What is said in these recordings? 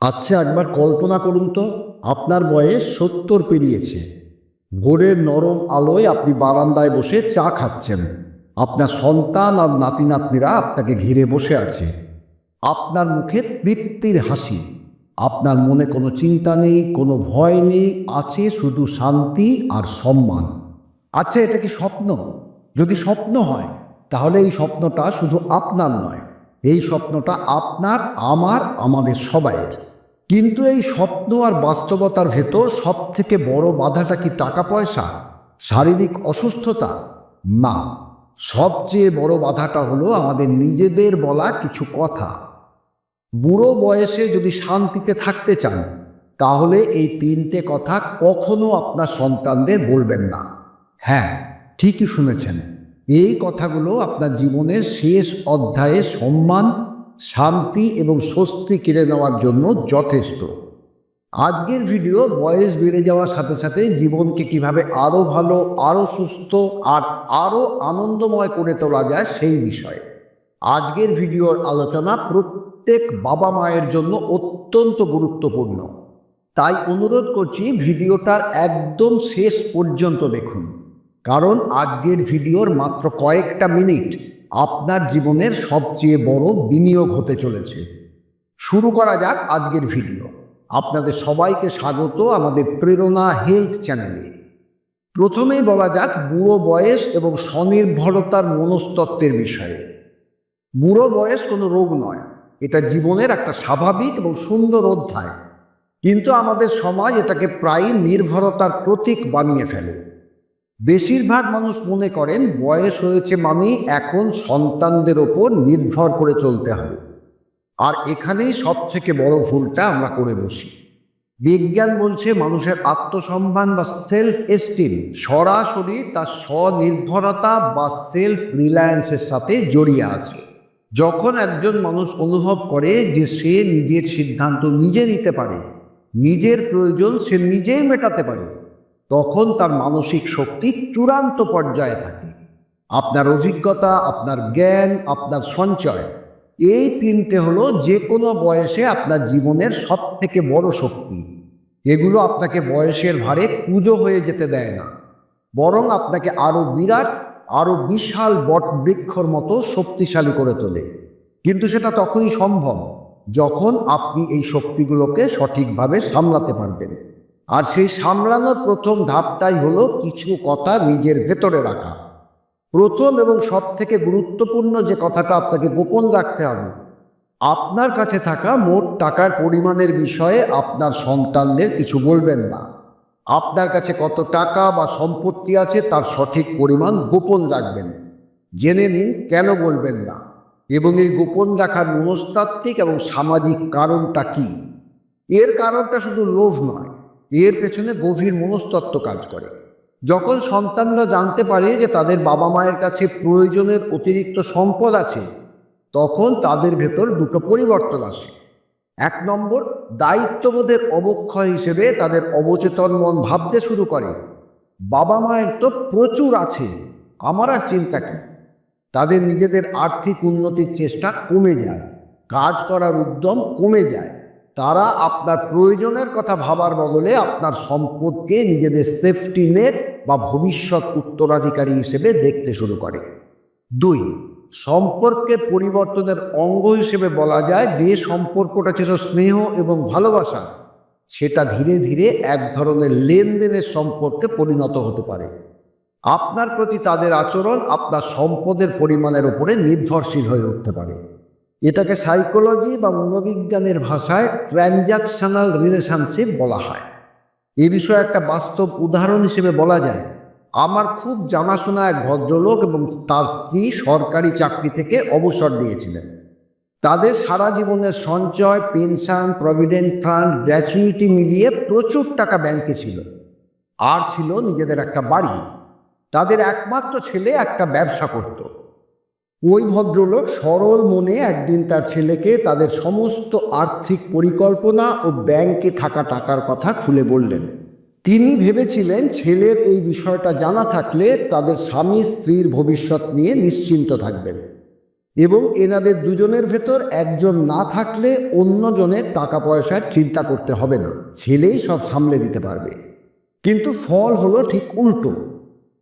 আচ্ছা একবার কল্পনা করুন তো, আপনার বয়স সত্তর পেরিয়েছে। ভোরের নরম আলোয় আপনি বারান্দায় বসে চা খাচ্ছেন। আপনার সন্তান আর নাতি নাতনিরা আপনাকে ঘিরে বসে আছে। আপনার মুখে তৃপ্তির হাসি। আপনার মনে কোনো চিন্তা নেই, কোনো ভয় নেই, আছে শুধু শান্তি আর সম্মান। আচ্ছা এটা কি স্বপ্ন? যদি স্বপ্ন হয়, তাহলে এই স্বপ্নটা শুধু আপনার নয়, এই স্বপ্নটা আপনার, আমার, আমাদের সবাইয়ের। কিন্তু এই স্বপ্ন আর বাস্তবতার ভেতর সব থেকে বড় বাধাটা কি টাকা পয়সা শারীরিক অসুস্থতা? না। সবচেয়ে বড় বাধাটা হলো আমাদের নিজেদের বলা কিছু কথা। বুড়ো বয়সে যদি শান্তিতে থাকতে চান, তাহলে এই তিনটে কথা কখনো আপনার সন্তানদের বলবেন না। হ্যাঁ ঠিকই শুনেছেন। এই কথাগুলো আপনার জীবনের শেষ অধ্যায়ে সম্মান শান্তি এবং স্বস্তি কেড়ে নেওয়ার জন্য যথেষ্ট। আজকের ভিডিও বয়স বেড়ে যাওয়ার সাথে সাথে জীবনকে কীভাবে আরও ভালো আরও সুস্থ আর আরও আনন্দময় করে তোলা যায় সেই বিষয়ে। আজকের ভিডিওর আলোচনা প্রত্যেক বাবা মায়ের জন্য অত্যন্ত গুরুত্বপূর্ণ। তাই অনুরোধ করছি ভিডিওটার একদম শেষ পর্যন্ত দেখুন। কারণ আজকের ভিডিওর মাত্র কয়েকটা মিনিট আপনার জীবনের সবচেয়ে বড় বিনিয়োগ হতে চলেছে। শুরু করা যাক আজকের ভিডিও। আপনাদের সবাইকে স্বাগত আমাদের প্রেরণা হেলথ চ্যানেলে। প্রথমেই বলা যাক বুড়ো বয়স এবং স্বনির্ভরতার মনস্তত্ত্বের বিষয়ে। বুড়ো বয়স কোনো রোগ নয়, এটা জীবনের একটা স্বাভাবিক এবং সুন্দর অধ্যায়। কিন্তু আমাদের সমাজ এটাকে প্রায়ই নির্ভরতার প্রতীক বানিয়ে ফেলে। বেশিরভাগ মানুষ মনে করেন বয়স হয়েছে মানেই এখন সন্তানদের ওপর নির্ভর করে চলতে হবে। আর এখানেই সব থেকে বড় ভুলটা আমরা করে বসি। বিজ্ঞান বলছে মানুষের আত্মসম্মান বা সেলফ এস্টিম সরাসরি তার স্বনির্ভরতা বা সেলফ রিলায়েন্সের সাথে জড়িয়ে আছে। যখন একজন মানুষ অনুভব করে যে সে নিজের সিদ্ধান্ত নিজে নিতে পারে, নিজের প্রয়োজন সে নিজেই মেটাতে পারে তখন তার মানসিক শক্তি চূড়ান্ত পর্যায়ে থাকে। আপনার অভিজ্ঞতা, আপনার জ্ঞান, আপনার সঞ্চয়, এই তিনটে হলো যে কোনো বয়সে আপনার জীবনের সব থেকে বড় শক্তি। এগুলো আপনাকে বয়সের ভারে পুজো হয়ে যেতে দেয় না। বরং আপনাকে আরও বিরাট আরও বিশাল বট বৃক্ষর মতো শক্তিশালী করে তোলে। কিন্তু সেটা তখনই সম্ভব যখন আপনি এই শক্তিগুলোকে সঠিকভাবে সামলাতে পারবেন। আর সেই সামলানোর প্রথম ধাপটাই হলো কিছু কথা নিজের ভেতরে রাখা। প্রথম এবং সব থেকে গুরুত্বপূর্ণ যে কথাটা আপনাকে গোপন রাখতে হবে, আপনার কাছে থাকা মোট টাকার পরিমাণের বিষয়ে আপনার সন্তানদের কিছু বলবেন না। আপনার কাছে কত টাকা বা সম্পত্তি আছে তার সঠিক পরিমাণ গোপন রাখবেন, জেনে নিন কেন বলবেন না। এবং এই গোপন রাখার মনস্তাত্ত্বিক এবং সামাজিক কারণটা কি? এর কারণটা শুধু লোভ নয় এর পেছনে গভীর মনস্তত্ত্ব কাজ করে। যখন সন্তানরা জানতে পারে যে তাদের বাবা মায়ের কাছে প্রয়োজনের অতিরিক্ত সম্পদ আছে, তখন তাদের ভেতর দুটো পরিবর্তন আসে। এক নম্বর, দায়িত্ববোধের অবক্ষয় হিসেবে তাদের অবচেতন মন ভাবতে শুরু করে। বাবা মায়ের তো প্রচুর আছে, আমার আর চিন্তা কি? তাদের নিজেদের আর্থিক উন্নতির চেষ্টা কমে যায়, কাজ করার উদ্যম কমে যায়। তারা আপনার প্রয়োজনের কথা ভাবার বদলে আপনার সম্পদকে নিজেদের সেফটি নেট বা ভবিষ্যৎ উত্তরাধিকারী হিসেবে দেখতে শুরু করে। দুই সম্পর্কের পরিবর্তনের অঙ্গ হিসেবে বলা যায় যে সম্পর্কটা ছিল স্নেহ এবং ভালোবাসা, সেটা ধীরে ধীরে এক ধরনের লেনদেনের সম্পর্কে পরিণত হতে পারে। আপনার প্রতি তাদের আচরণ আপনার সম্পদের পরিমাণের উপরে নির্ভরশীল হয়ে উঠতে পারে। এটাকে সাইকোলজি বা মনোবিজ্ঞানের ভাষায় ট্রানজাকশনাল রিলেশনশিপ বলা হয়। এ বিষয়ে একটা বাস্তব উদাহরণ হিসেবে বলা যায়। আমার খুব জানাশোনা এক ভদ্রলোক এবং তার স্ত্রী সরকারি চাকরি থেকে অবসর নিয়েছিলেন। তাদের সারা জীবনের সঞ্চয় পেনশন প্রভিডেন্ট ফান্ড গ্র্যাচুইটি মিলিয়ে প্রচুর টাকা ব্যাংকে ছিল। আর ছিল নিজেদের একটা বাড়ি। তাদের একমাত্র ছেলে একটা ব্যবসা করতো। ওই ভদ্রলোক সরল মনে একদিন তার ছেলেকে তাদের সমস্ত আর্থিক পরিকল্পনা ও ব্যাংকে থাকা টাকার কথা খুলে বললেন। তিনি ভেবেছিলেন ছেলের এই বিষয়টা জানা থাকলে তাদের স্বামী স্ত্রীর ভবিষ্যৎ নিয়ে নিশ্চিন্ত থাকবেন এবং এনাদের দুজনের ভেতর একজন না থাকলে অন্যজনের টাকা পয়সার চিন্তা করতে হবে না। ছেলেই সব সামলে দিতে পারবে। কিন্তু ফল হলো ঠিক উল্টো।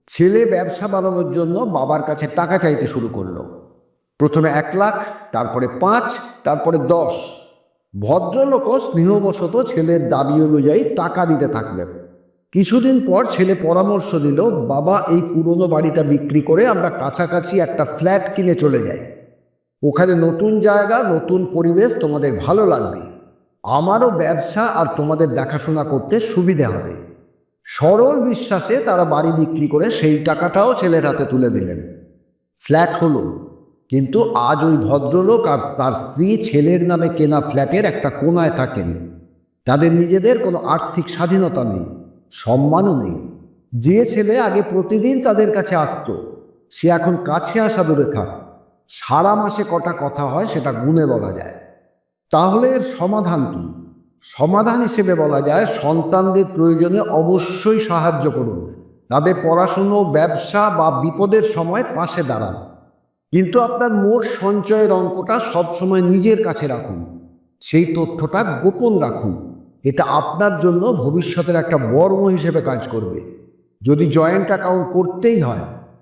ছেলে ব্যবসা বানানোর জন্য বাবার কাছে টাকা চাইতে শুরু করল। প্রথমে এক লাখ, তারপরে পাঁচ, তারপরে দশ। ভদ্রলোকও স্নেহবশত ছেলের দাবি অনুযায়ী টাকা দিতে থাকলেন। কিছুদিন পর ছেলে পরামর্শ দিল, বাবা, এই পুরনো বাড়িটা বিক্রি করে আমরা কাছাকাছি একটা ফ্ল্যাট কিনে চলে যাই। ওখানে নতুন জায়গা, নতুন পরিবেশ তোমাদের ভালো লাগবে। আমারও ব্যবসা আর তোমাদের দেখাশোনা করতে সুবিধে হবে। সরল বিশ্বাসে তারা বাড়ি বিক্রি করে সেই টাকাটাও ছেলের হাতে তুলে দিলেন। ফ্ল্যাট হলো, কিন্তু আজ ওই ভদ্রলোক আর তার স্ত্রী ছেলের নামে কেনা ফ্ল্যাটের একটা কোনায় থাকেন। তাদের নিজেদের কোনো আর্থিক স্বাধীনতা নেই, সম্মানও নেই। যে ছেলে আগে প্রতিদিন তাদের কাছে আসতো, সে এখন কাছে আসা দূরে থাক। সারা মাসে কটা কথা হয় সেটা গুণে বলা যায়। তাহলে এর সমাধান কি? সমাধান হিসেবে বলা যায়, সন্তানদের প্রয়োজনে অবশ্যই সাহায্য করুন। তাদের পড়াশুনো, ব্যবসা বা বিপদের সময় পাশে দাঁড়ান। কিন্তু আপনার মোট সঞ্চয়ের অঙ্কটা সবসময় নিজের কাছে রাখুন। সেই তথ্যটা গোপন রাখুন। এটা আপনার জন্য ভবিষ্যতের একটা বর্ম হিসেবে কাজ করবে। যদি জয়েন্ট অ্যাকাউন্ট করতেই হয়,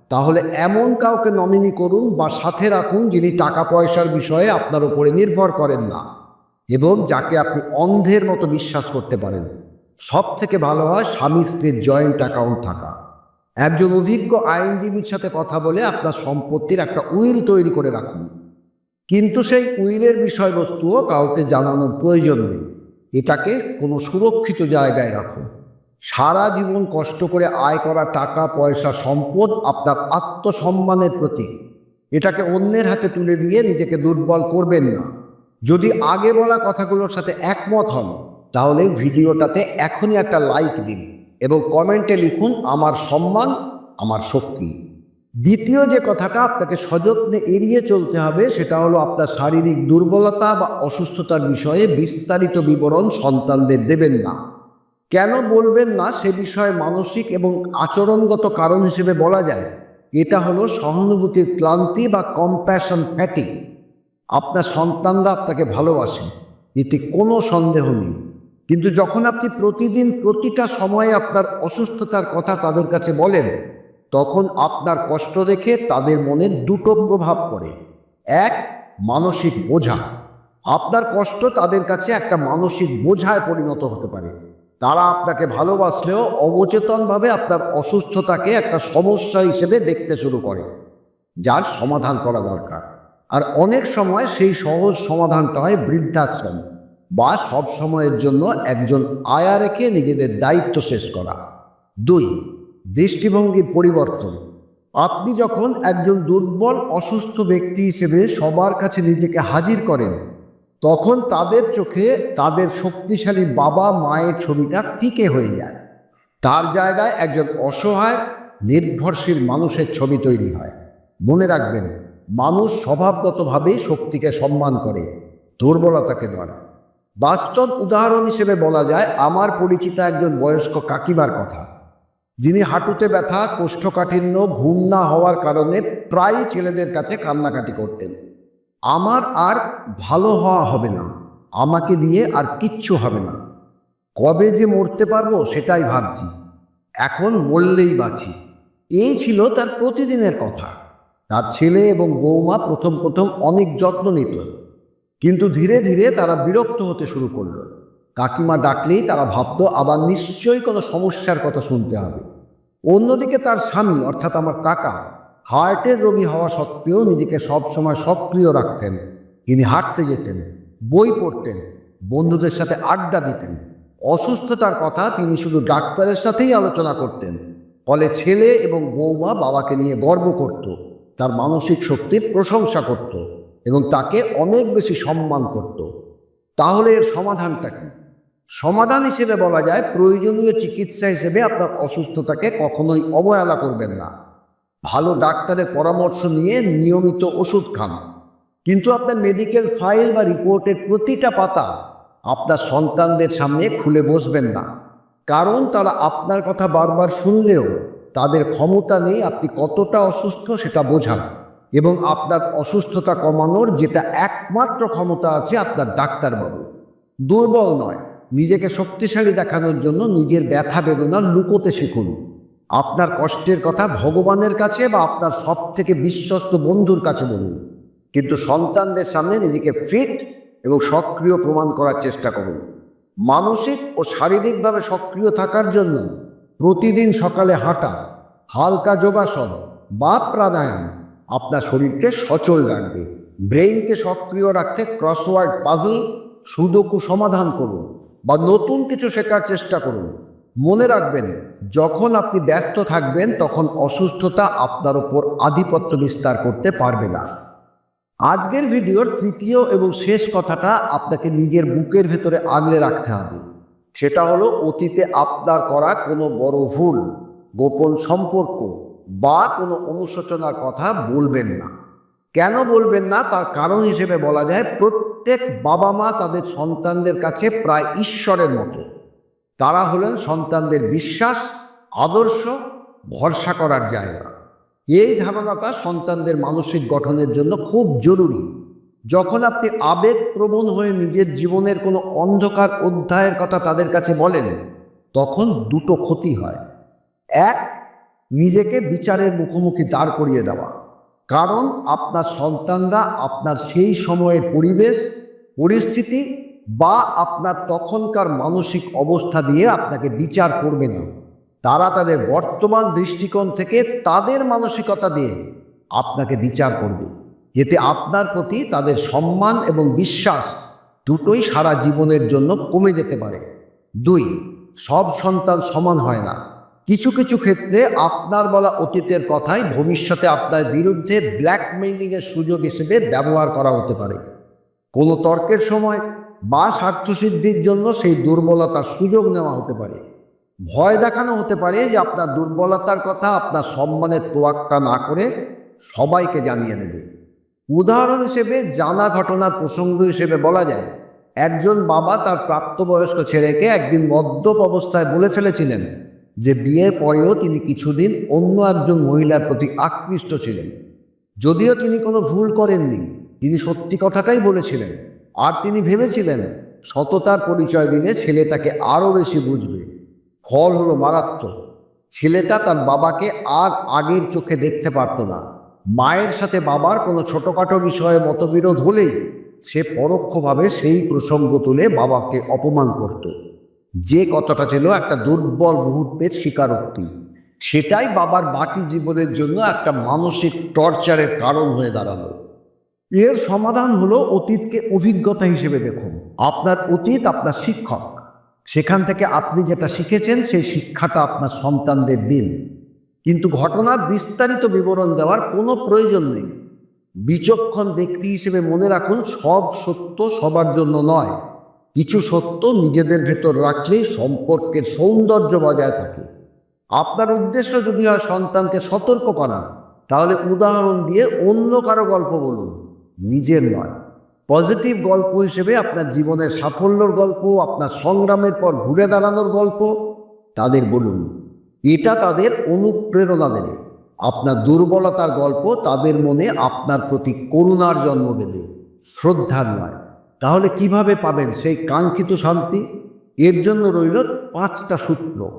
তাহলে এমন কাউকে নমিনি করুন বা সাথে রাখুন যিনি টাকা পয়সার বিষয়ে আপনার উপরে নির্ভর করেন না। এবং যাকে আপনি অন্ধের মতো বিশ্বাস করতে পারেন। সব থেকে ভালো হয় স্বামী স্ত্রীর জয়েন্ট অ্যাকাউন্ট থাকা। একজন অভিজ্ঞ আইনজীবীর সাথে কথা বলে আপনার সম্পত্তির একটা উইল তৈরি করে রাখুন। কিন্তু সেই উইলের বিষয়বস্তুও কাউকে জানানোর প্রয়োজন নেই। এটাকে কোনো সুরক্ষিত জায়গায় রাখুন। সারা জীবন কষ্ট করে আয় করা টাকা, পয়সা, সম্পদ আপনার আত্মসম্মানের প্রতীক। এটাকে অন্যের হাতে তুলে দিয়ে নিজেকে দুর্বল করবেন না। যদি আগে বলা কথাগুলোর সাথে একমত হন, তাহলে ভিডিওটাতে এখনই একটা লাইক দিন এবং কমেন্টে লিখুন, আমার সম্মান, আমার শক্তি। দ্বিতীয় যে কথাটা আপনাকে সযত্নে এড়িয়ে চলতে হবে, সেটা হলো আপনার শারীরিক দুর্বলতা বা অসুস্থতার বিষয়ে বিস্তারিত বিবরণ সন্তানদের দেবেন না। কেন বলবেন না, সে বিষয়ে মানসিক এবং আচরণগত কারণ হিসেবে বলা যায়। এটা হলো সহানুভূতির ক্লান্তি বা কম্প্যাশন ফ্যাটিক আপনার সন্তানরা আপনাকে ভালোবাসে এতে কোনো সন্দেহ নেই। কিন্তু যখন আপনি প্রতিদিন প্রতিটা সময়ে আপনার অসুস্থতার কথা তাদের কাছে বলেন, তখন আপনার কষ্ট দেখে তাদের মনে দুটো প্রভাব পড়ে। এক, মানসিক বোঝা। আপনার কষ্ট তাদের কাছে একটা মানসিক বোঝায় পরিণত হতে পারে। তারা আপনাকে ভালোবাসলেও অবচেতনভাবে আপনার অসুস্থতাকে একটা সমস্যা হিসেবে দেখতে শুরু করে, যার সমাধান করা দরকার। আর অনেক সময় সেই সহজ সমাধানটা হয় বৃদ্ধাশ্রম বা সব সময়ের জন্য একজন আয়া রেখে নিজেদের দায়িত্ব শেষ করা। দুই, দৃষ্টিভঙ্গি পরিবর্তন। আপনি যখন একজন দুর্বল, অসুস্থ ব্যক্তি হিসেবে সবার কাছে নিজেকে হাজির করেন, তখন তাদের চোখে তাদের শক্তিশালী বাবা মায়ের ছবিটা টিকে হয়ে যায়। তার জায়গায় একজন অসহায়, নির্ভরশীল মানুষের ছবি তৈরি হয়। মনে রাখবেন মানুষ স্বভাবগতভাবে শক্তিকে সম্মান করে, দুর্বলতাকে নয় বাস্তব উদাহরণ হিসেবে বলা যায়, আমার পরিচিত একজন বয়স্ক কাকিমার কথা। যিনি হাঁটুতে ব্যথা, কোষ্ঠকাঠিন্য, ঘুম না হওয়ার কারণে প্রায়ই ছেলেদের কাছে কান্নাকাটি করতেন। আমার আর ভালো হওয়া হবে না, আমাকে দিয়ে আর কিচ্ছু হবে না। কবে যে মরতে পারব সেটাই ভাবছি, এখন মরলেই বাঁচি। এই ছিল তার প্রতিদিনের কথা। তার ছেলে এবং বৌমা প্রথম প্রথম অনেক যত্ন নিত। কিন্তু ধীরে ধীরে তারা বিরক্ত হতে শুরু করল। কাকিমা ডাকলেই তারা ভাবত, আবার নিশ্চয়ই কোনো সমস্যার কথা শুনতে হবে। অন্যদিকে তার স্বামী, অর্থাৎ আমার কাকা, হার্টের রোগী হওয়া সত্ত্বেও নিজেকে সবসময় সক্রিয় রাখতেন। তিনি হাঁটতে যেতেন, বই পড়তেন, বন্ধুদের সাথে আড্ডা দিতেন। অসুস্থতার কথা তিনি শুধু ডাক্তারের সাথেই আলোচনা করতেন। ফলে ছেলে এবং বৌমা বাবাকে নিয়ে গর্ব করত। তার মানসিক শক্তির প্রশংসা করত এবং তাকে অনেক বেশি সম্মান করত। তাহলে এর সমাধানটা কি? সমাধান হিসেবে বলা যায়, প্রয়োজনীয় চিকিৎসা হিসেবে আপনার অসুস্থতাকে কখনোই অবহেলা করবেন না। ভালো ডাক্তারের পরামর্শ নিয়ে নিয়মিত ওষুধ খান। কিন্তু আপনার মেডিকেল ফাইল বা রিপোর্টের প্রতিটা পাতা আপনার সন্তানদের সামনে খুলে বসবেন না। কারণ তারা আপনার কথা বারবার শুনলেও তাদের ক্ষমতা নেই, আপনি কতটা অসুস্থ সেটা বোঝান। এবং আপনার অসুস্থতা কমানোর যেটা একমাত্র ক্ষমতা আছে আপনার ডাক্তারবাবু। দুর্বল নয়, নিজেকে শক্তিশালী দেখানোর জন্য নিজের ব্যথা বেদনা লুকোতে শিখুন। আপনার কষ্টের কথা ভগবানের কাছে বা আপনার সব থেকে বিশ্বস্ত বন্ধুর কাছে বলুন। কিন্তু সন্তানদের সামনে নিজেকে ফিট এবং সক্রিয় প্রমাণ করার চেষ্টা করুন। মানসিক ও শারীরিকভাবে সক্রিয় থাকার জন্য প্রতিদিন সকালে হাঁটা, হালকা যোগাসন বা প্রাণায়াম আপনার শরীরকে সচল রাখবে। ব্রেইনকে সক্রিয় রাখতে ক্রসওয়ার্ড পাজল, সুদকু সমাধান করুন বা নতুন কিছু শেখার চেষ্টা করুন। মনে রাখবেন, যখন আপনি ব্যস্ত থাকবেন, তখন অসুস্থতা আপনার ওপর আধিপত্য বিস্তার করতে পারবে না। আজকের ভিডিওর তৃতীয় এবং শেষ কথাটা আপনাকে নিজের বুকের ভেতরে আগলে রাখতে হবে। সেটা হলো অতীতে আপনার করা কোনো বড় ভুল, গোপন সম্পর্ক বা কোনো অনুশোচনার কথা বলবেন না। কেন বলবেন না? তার কারণ হিসেবে বলা যায় প্রত্যেক বাবা মা তাদের সন্তানদের কাছে প্রায় ঈশ্বরের মতো। তারা হলেন সন্তানদের বিশ্বাস, আদর্শ, ভরসা করার জায়গা। এই ধারণাটা সন্তানদের মানসিক গঠনের জন্য খুব জরুরি। যখন আপনি আবেগপ্রবণ হয়ে নিজের জীবনের কোনো অন্ধকার অধ্যায়ের কথা তাদের কাছে বলেন, তখন দুটো ক্ষতি হয়। এক, নিজেকে বিচারের মুখোমুখি দাঁড় করিয়ে দেওয়া। কারণ আপনার সন্তানরা আপনার সেই সময়ের পরিবেশ, পরিস্থিতি বা আপনার তখনকার মানসিক অবস্থা দিয়ে আপনাকে বিচার করবে না। তারা তাদের বর্তমান দৃষ্টিকোণ থেকে তাদের মানসিকতা দিয়ে আপনাকে বিচার করবে। এতে আপনার প্রতি তাদের সম্মান এবং বিশ্বাস দুটোই সারা জীবনের জন্য কমে যেতে পারে। দুই, সব সন্তান সমান হয় না। কিছু কিছু ক্ষেত্রে আপনার বলা অতীতের কথাই ভবিষ্যতে আপনার বিরুদ্ধে ব্ল্যাকমেইলিংয়ের সুযোগ হিসেবে ব্যবহার করা হতে পারে। কোনো তর্কের সময় বা স্বার্থসিদ্ধির জন্য সেই দুর্বলতার সুযোগ নেওয়া হতে পারে। ভয় দেখানো হতে পারে যে আপনার দুর্বলতার কথা আপনার সম্মানের তোয়াক্কা না করে সবাইকে জানিয়ে দেবে। উদাহরণ হিসেবে জানা ঘটনার প্রসঙ্গ হিসেবে বলা যায়, একজন বাবা তার প্রাপ্তবয়স্ক ছেলেকে একদিন মদ্যপ অবস্থায় বলে ফেলেছিলেন যে বিয়ের পরেও তিনি কিছুদিন অন্য একজন মহিলার প্রতি আকৃষ্ট ছিলেন। যদিও তিনি কোনো ভুল করেননি, তিনি সত্যি কথাটাই বলেছিলেন। আর তিনি ভেবেছিলেন, সততার পরিচয় দিলে ছেলে তাকে আরও বেশি বুঝবে। ফল হলো মারাত্মক, ছেলেটা তার বাবাকে আর আগের চোখে দেখতে পারত না। মায়ের সাথে বাবার কোনো ছোটোখাটো বিষয়ে মতবিরোধ হলেই সে পরোক্ষভাবে সেই প্রসঙ্গ তুলে বাবাকে অপমান করত। যে কথাটা ছিল একটা দুর্বল মুহূর্তের স্বীকারোক্তি। সেটাই বাবার বাকি জীবনের জন্য একটা মানসিক টর্চারের কারণ হয়ে দাঁড়াল। এর সমাধান হলো অতীতকে অভিজ্ঞতা হিসেবে দেখুন। আপনার অতীত আপনার শিক্ষক। সেখান থেকে আপনি যেটা শিখেছেন সেই শিক্ষাটা আপনার সন্তানদের দিন। কিন্তু ঘটনার বিস্তারিত বিবরণ দেওয়ার কোনো প্রয়োজন নেই। বিচক্ষণ ব্যক্তি হিসেবে মনে রাখুন, সব সত্য সবার জন্য নয়। কিছু সত্য নিজেদের ভেতর রাখলেই সম্পর্কের সৌন্দর্য বজায় থাকে। আপনার উদ্দেশ্য যদি হয় সন্তানকে সতর্ক করা, তাহলে উদাহরণ দিয়ে অন্য কারও গল্প বলুন। নিজের নয়। পজিটিভ গল্প হিসেবে আপনার জীবনের সাফল্যর গল্প, আপনার সংগ্রামের পর ঘুরে দাঁড়ানোর গল্প, তাদের বলুন। এটা তাদের অনুপ্রেরণা দেবে। আপনার দুর্বলতার গল্প তাদের মনে আপনার প্রতি করুণার জন্ম দেবে। শ্রদ্ধার নয়। তাহলে কীভাবে পাবেন সেই কাঙ্ক্ষিত শান্তি? এর জন্য রইল পাঁচটা সূত্র।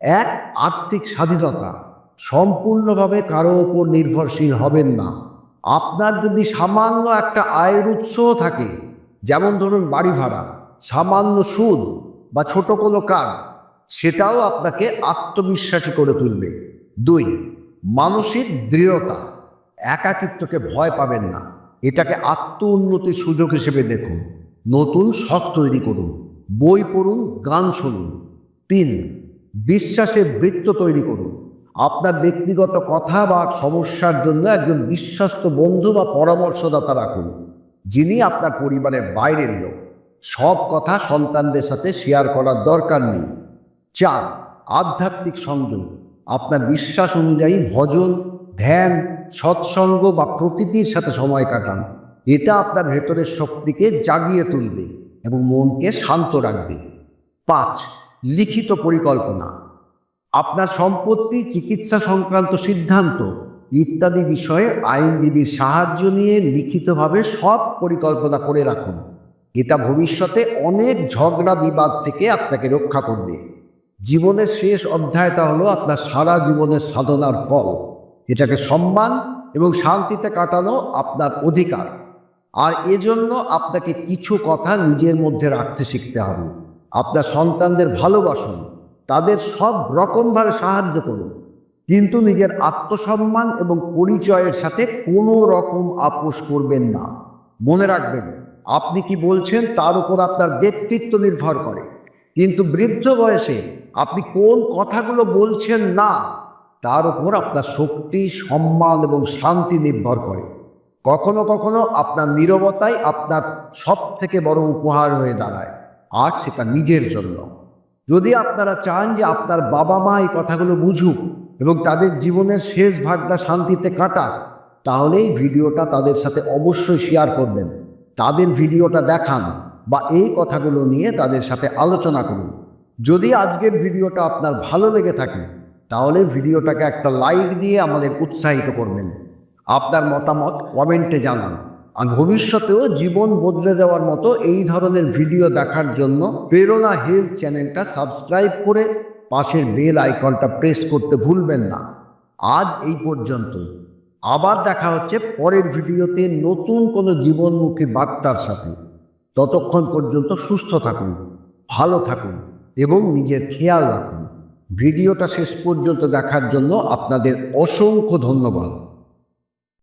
এক, আর্থিক স্বাধীনতা। সম্পূর্ণভাবে কারও ওপর নির্ভরশীল হবেন না। আপনার যদি সামান্য একটা আয়ের উৎসও থাকে, যেমন ধরুন বাড়ি ভাড়া, সামান্য সুদ বা ছোট কোনো কাজ সেটাও আপনাকে আত্মবিশ্বাসী করে তুলবে। দুই, মানসিক দৃঢ়তা। একাকিত্বকে ভয় পাবেন না। এটাকে আত্ম উন্নতির সুযোগ হিসেবে দেখুন। নতুন শখ তৈরি করুন। বই পড়ুন, গান শুনুন। তিন, বিশ্বাসের বৃত্ত তৈরি করুন। আপনার ব্যক্তিগত কথা বা সমস্যার জন্য একজন বিশ্বস্ত বন্ধু বা পরামর্শদাতা রাখুন, যিনি আপনার পরিবারের বাইরের লোক। সব কথা সন্তানদের সাথে শেয়ার করার দরকার নেই। চার, আধ্যাত্মিক সংযোগ আপনার বিশ্বাস অনুযায়ী ভজন, ধ্যান, সৎসঙ্গ বা প্রকৃতির সাথে সময় কাটান। এটা আপনার ভেতরের শক্তিকে জাগিয়ে তুলবে এবং মনকে শান্ত রাখবে। পাঁচ, লিখিত পরিকল্পনা। আপনার সম্পত্তি, চিকিৎসা সংক্রান্ত সিদ্ধান্ত ইত্যাদি বিষয়ে আইনজীবীর সাহায্য নিয়ে লিখিতভাবে সব পরিকল্পনা করে রাখুন। এটা ভবিষ্যতে অনেক ঝগড়া বিবাদ থেকে আপনাকে রক্ষা করবে। জীবনের শেষ অধ্যায়টা হলো আপনার সারা জীবনের সাধনার ফল। এটাকে সম্মান এবং শান্তিতে কাটানো আপনার অধিকার। আর এজন্য আপনাকে কিছু কথা নিজের মধ্যে রাখতে শিখতে হবে। আপনার সন্তানদের ভালোবাসুন। তাদের সব রকমভাবে সাহায্য করুন। কিন্তু নিজের আত্মসম্মান এবং পরিচয়ের সাথে কোনো রকম আপোষ করবেন না। মনে রাখবেন, আপনি কি বলছেন তার উপর আপনার ব্যক্তিত্ব নির্ভর করে। কিন্তু বৃদ্ধ বয়সে আপনি কোন কথাগুলো বলছেন না, তার উপর আপনার শক্তি, সম্মান এবং শান্তি নির্ভর করে। কখনো কখনো আপনার নীরবতাই আপনার সব থেকে বড় উপহার হয়ে দাঁড়ায়, আর সেটা নিজের জন্য। যদি আপনারা চান যে আপনার বাবা মা এই কথাগুলো বুঝুক এবং তাদের জীবনের শেষ ভাগটা শান্তিতে কাটাক তাহলে এই ভিডিওটা তাদের সাথে অবশ্যই শেয়ার করবেন। তাদের ভিডিওটা দেখান। বা এই কথাগুলো নিয়ে তাদের সাথে আলোচনা করুন। যদি আজকের ভিডিওটা আপনার ভালো লেগে থাকে, তাহলে ভিডিওটাকে একটা লাইক দিয়ে আমাদের উৎসাহিত করবেন। আপনার মতামত কমেন্টে জানান। আর ভবিষ্যতেও জীবন বদলে দেওয়ার মতো এই ধরনের ভিডিও দেখার জন্য প্রেরণা হেলথ চ্যানেলটা সাবস্ক্রাইব করে পাশের বেল আইকনটা প্রেস করতে ভুলবেন না। আজ এই পর্যন্তই। আবার দেখা হচ্ছে পরের ভিডিওতে নতুন কোনো জীবনমুখী বার্তার সাথে। ততক্ষণ পর্যন্ত সুস্থ থাকুন, ভালো থাকুন এবং নিজের খেয়াল রাখুন। ভিডিওটা শেষ পর্যন্ত দেখার জন্য আপনাদের অসংখ্য ধন্যবাদ।